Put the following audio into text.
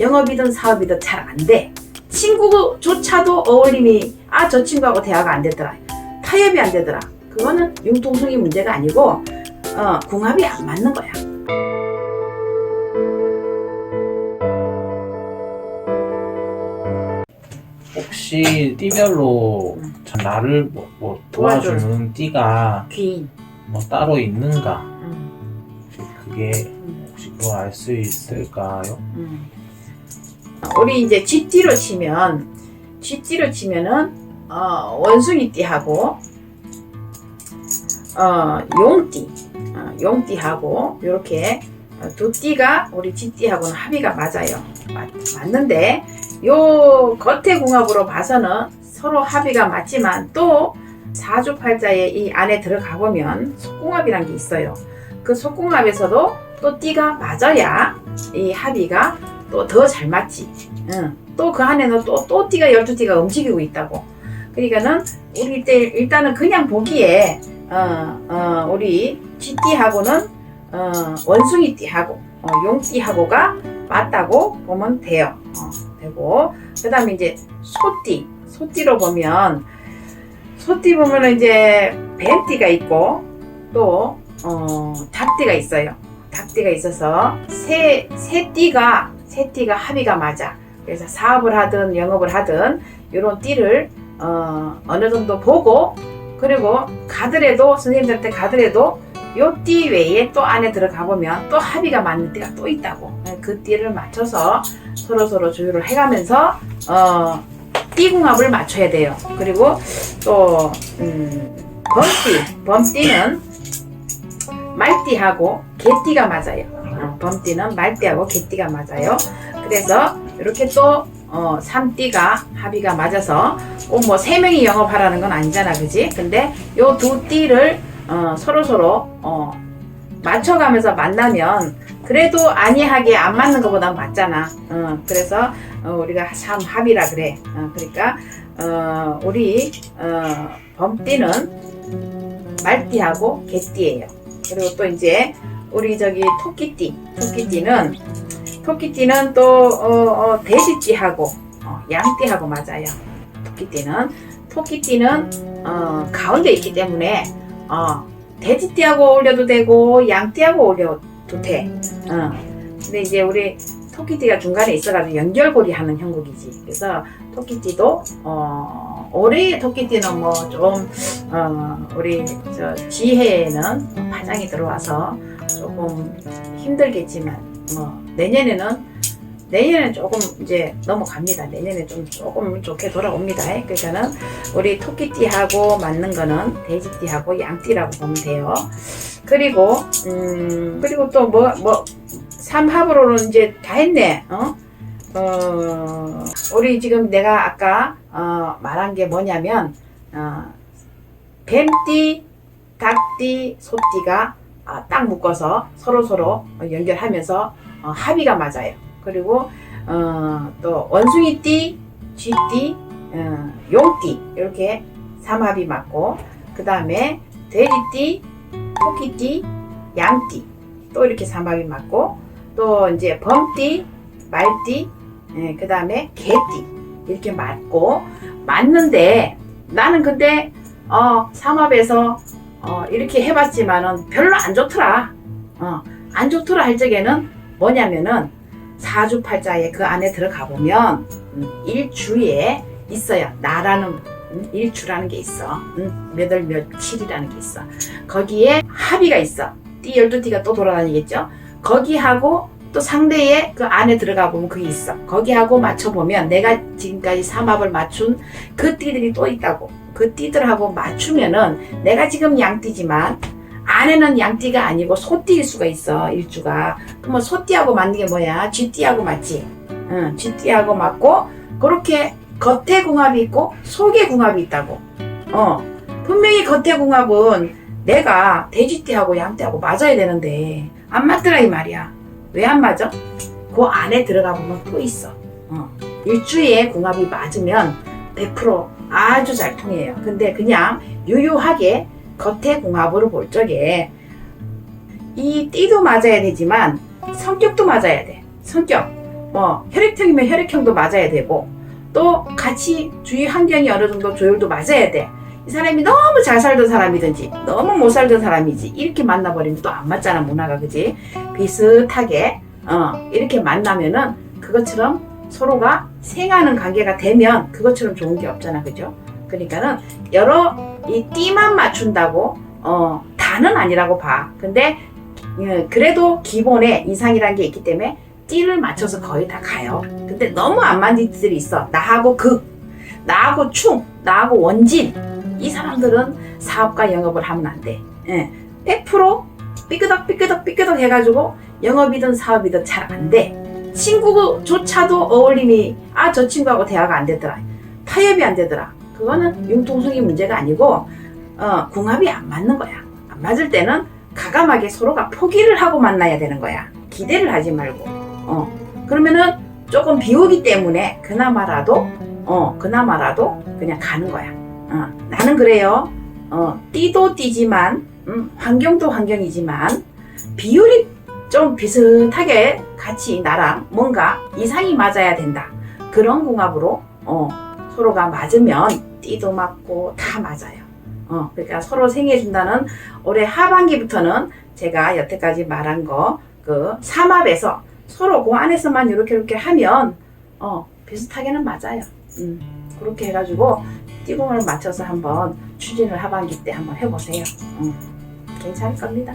영업이든 사업이든 잘 안 돼. 친구조차도 어울림이 아 저 친구하고 대화가 안 되더라. 타협이 안 되더라. 그거는 융통성이 문제가 아니고 어, 궁합이 안 맞는 거야. 혹시 띠별로 음. 참 나를 뭐, 뭐. 도와주는 띠가 귀인. 뭐 따로 있는가? 음, 혹시 그게 음, 혹시 그거 알 수 있을까요? 음. 우리 이제 쥐띠로 치면 쥐띠로 치면은 어, 원숭이띠하고 어, 용띠, 어, 용띠하고 이렇게 두 띠가 우리 쥐띠하고는 합의가 맞아요. 맞, 맞는데 요 겉의 궁합으로 봐서는 서로 합의가 맞지만 또 사주팔자의 이 안에 들어가 보면 속궁합이란 게 있어요. 그 속궁합에서도 또 띠가 맞아야 이 합의가 또 더 잘 맞지. 응. 또 그 안에는 또, 또 띠가 12띠가 움직이고 있다고. 그러니까는 우리 때 일단은 그냥 보기에 어, 어, 우리 쥐띠하고는 어, 원숭이띠하고 어, 용띠하고가 맞다고 보면 돼요. 어, 되고 그 다음에 이제 소띠 소띠로 보면 소띠 보면 이제 뱀띠가 있고 또 어, 닭띠가 있어요. 닭띠가 있어서 새, 새 띠가 새 띠가 합의가 맞아. 그래서 사업을 하든 영업을 하든 이런 띠를 어, 어느 정도 보고 그리고 가더라도 선생님들한테 가더라도 요 띠 외에 또 안에 들어가 보면 또 합의가 맞는 띠가 또 있다고 그 띠를 맞춰서 서로 서로 조율을 해가면서 어, 띠궁합을 맞춰야 돼요. 그리고 또 음, 범띠 범띠는 말띠하고 개띠가 맞아요. 어, 범띠는 말띠하고 개띠가 맞아요. 그래서 이렇게 또 어, 3띠가 합의가 맞아서 꼭뭐세 명이 영업하라는 건 아니잖아, 그지? 근데 요 두 띠를 어, 서로 서로 어, 맞춰가면서 만나면 그래도 안이하게 안 맞는 것보다 맞잖아. 어, 그래서 어, 우리가 참 합의라 그래. 어, 그러니까 어, 우리 어, 범띠는 말띠하고 개띠예요. 그리고 또 이제 우리 저기 토끼띠, 토끼띠는 토끼띠는 또 어, 어, 돼지띠하고 어, 양띠하고 맞아요. 토끼띠는 토끼띠는 어, 가운데 있기 때문에 어, 돼지띠하고 어울려도 되고 양띠하고 어울려도 돼. 어. 근데 이제 우리 토끼띠가 중간에 있어가지고 연결고리 하는 형국이지. 그래서 토끼띠도 어, 올해 토끼띠는 뭐 좀 어, 우리 저 지혜에는 파장이 들어와서 조금 힘들겠지만 뭐 내년에는 내년에 조금 이제 넘어갑니다. 내년에 좀 조금 좋게 돌아옵니다. 그러니까는 우리 토끼띠하고 맞는 거는 돼지띠하고 양띠라고 보면 돼요. 그리고 음 그리고 또 뭐 뭐 삼합으로는 이제 다 했네. 어? 어 우리 지금 내가 아까 어, 말한 게 뭐냐면 어, 뱀띠, 닭띠, 소띠가 아, 딱 묶어서 서로 서로 연결하면서 어, 합의가 맞아요. 그리고 어, 또 원숭이띠, 쥐띠, 어, 용띠 이렇게 삼합이 맞고 그 다음에 돼지띠, 토끼띠, 양띠 또 이렇게 삼합이 맞고 또 이제 범띠, 말띠, 그 다음에 개띠 이렇게 맞고 맞는데 나는 근데 어, 삼합에서 어, 이렇게 해봤지만은 별로 안 좋더라. 어, 안 좋더라 할 적에는 뭐냐면은 사주팔자에 그 안에 들어가 보면 음, 일주에 있어요. 나라는 음, 일주라는 게 있어. 음, 몇월 며칠이라는 게 있어. 거기에 합의가 있어. 띠 12띠가 또 돌아다니겠죠? 거기하고 또 상대의 그 안에 들어가 보면 그게 있어. 거기하고 맞춰보면 내가 지금까지 삼합을 맞춘 그 띠들이 또 있다고. 그 띠들하고 맞추면은 내가 지금 양띠지만 안에는 양띠가 아니고 소띠일 수가 있어 일주가. 그러면 소띠하고 맞는 게 뭐야? 쥐띠하고 맞지. 응, 쥐띠하고 맞고 그렇게 겉에 궁합이 있고 속에 궁합이 있다고. 어, 분명히 겉에 궁합은 내가 돼지띠하고 양띠하고 맞아야 되는데 안 맞더라 이 말이야. 왜 안 맞아? 그 안에 들어가 보면 또 있어. 어. 일주에 궁합이 맞으면 100% 아주 잘 통해요. 근데 그냥 유유하게 겉에 궁합으로 볼 적에 이 띠도 맞아야 되지만 성격도 맞아야 돼. 성격. 뭐 혈액형이면 혈액형도 맞아야 되고 또 같이 주위 환경이 어느 정도 조율도 맞아야 돼. 이 사람이 너무 잘 살던 사람이든지 너무 못 살던 사람이지 이렇게 만나버리면 또 안 맞잖아 문화가 그지 비슷하게 어 이렇게 만나면은 그것처럼 서로가 생하는 관계가 되면 그것처럼 좋은 게 없잖아 그죠 그러니까는 여러 이 띠만 맞춘다고 어 다는 아니라고 봐 근데 예, 그래도 기본에 이상이라는 게 있기 때문에 띠를 맞춰서 거의 다 가요 근데 너무 안 맞는 띠들이 있어 나하고 극 나하고 충 나하고 원진 이 사람들은 사업과 영업을 하면 안 돼. 예. 100% 삐끄덕 삐끄덕 삐끄덕 해가지고 영업이든 사업이든 잘 안 돼. 친구조차도 어울림이 아 저 친구하고 대화가 안 되더라. 타협이 안 되더라. 그거는 융통성이 문제가 아니고 어, 궁합이 안 맞는 거야. 안 맞을 때는 가감하게 서로가 포기를 하고 만나야 되는 거야. 기대를 하지 말고. 어. 그러면은 조금 비우기 때문에 그나마라도 어 그나마라도 그냥 가는 거야. 어, 나는 그래요. 어, 띠도 띠지만, 음, 환경도 환경이지만, 비율이 좀 비슷하게 같이 나랑 뭔가 이상이 맞아야 된다. 그런 궁합으로, 어, 서로가 맞으면 띠도 맞고 다 맞아요. 어, 그러니까 서로 생해준다는 올해 하반기부터는 제가 여태까지 말한 거, 그, 삼합에서 서로 그 안에서만 이렇게 이렇게 하면, 어, 비슷하게는 맞아요. 음, 그렇게 해가지고, 띠공을 맞춰서 한번 추진을 하반기 때 한번 해보세요. 음, 괜찮을 겁니다.